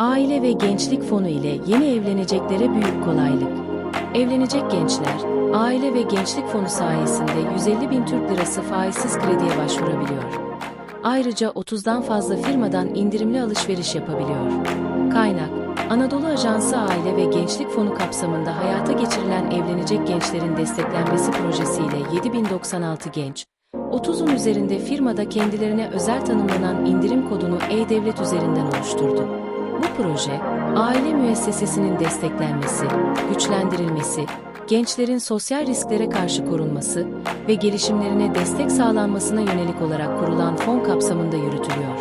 Aile ve Gençlik Fonu ile yeni evleneceklere büyük kolaylık. Evlenecek gençler, Aile ve Gençlik Fonu sayesinde 150 bin Türk Lirası faizsiz krediye başvurabiliyor. Ayrıca 30'dan fazla firmadan indirimli alışveriş yapabiliyor. Kaynak, Anadolu Ajansı Aile ve Gençlik Fonu kapsamında hayata geçirilen evlenecek gençlerin desteklenmesi projesiyle 7096 genç, 30'un üzerinde firmada kendilerine özel tanımlanan indirim kodunu E-Devlet üzerinden oluşturdu. Bu proje, aile müessesesinin desteklenmesi, güçlendirilmesi, gençlerin sosyal risklere karşı korunması ve gelişimlerine destek sağlanmasına yönelik olarak kurulan fon kapsamında yürütülüyor.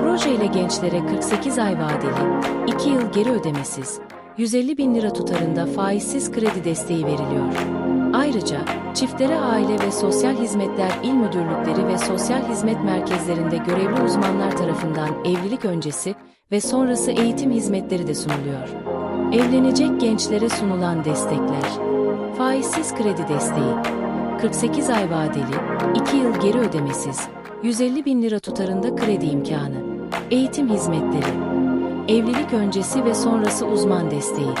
Proje ile gençlere 48 ay vadeli, 2 yıl geri ödemesiz, 150 bin lira tutarında faizsiz kredi desteği veriliyor. Ayrıca çiftlere Aile ve Sosyal Hizmetler İl Müdürlükleri ve Sosyal Hizmet Merkezlerinde görevli uzmanlar tarafından evlilik öncesi ve sonrası eğitim hizmetleri de sunuluyor. Evlenecek gençlere sunulan destekler. Faizsiz kredi desteği. 48 ay vadeli, 2 yıl geri ödemesiz, 150 bin lira tutarında kredi imkanı. Eğitim hizmetleri. Evlilik öncesi ve sonrası uzman desteği.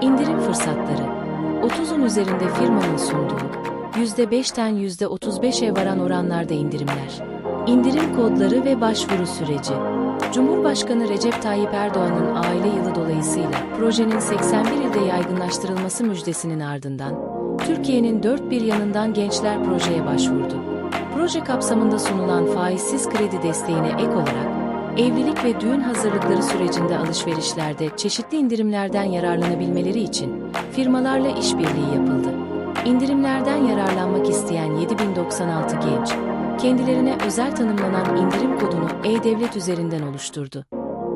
İndirim fırsatları. 30'un üzerinde firmanın sunduğu, %5'ten %35'e varan oranlarda indirimler. İndirim kodları ve başvuru süreci. Cumhurbaşkanı Recep Tayyip Erdoğan'ın aile yılı dolayısıyla projenin 81 ilde yaygınlaştırılması müjdesinin ardından, Türkiye'nin dört bir yanından gençler projeye başvurdu. Proje kapsamında sunulan faizsiz kredi desteğine ek olarak, evlilik ve düğün hazırlıkları sürecinde alışverişlerde çeşitli indirimlerden yararlanabilmeleri için firmalarla işbirliği yapıldı. İndirimlerden yararlanmak isteyen 7096 genç, kendilerine özel tanımlanan indirim kodunu E-Devlet üzerinden oluşturdu.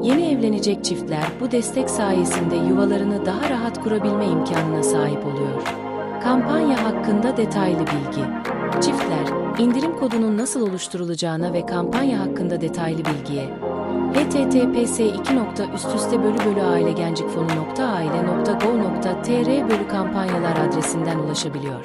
Yeni evlenecek çiftler bu destek sayesinde yuvalarını daha rahat kurabilme imkanına sahip oluyor. Kampanya hakkında detaylı bilgi. Çiftler, indirim kodunun nasıl oluşturulacağına ve kampanya hakkında detaylı bilgiye https 2 bölü bölü ailegencikfonu.aile.gov.tr bölü kampanyalar adresinden ulaşabiliyor.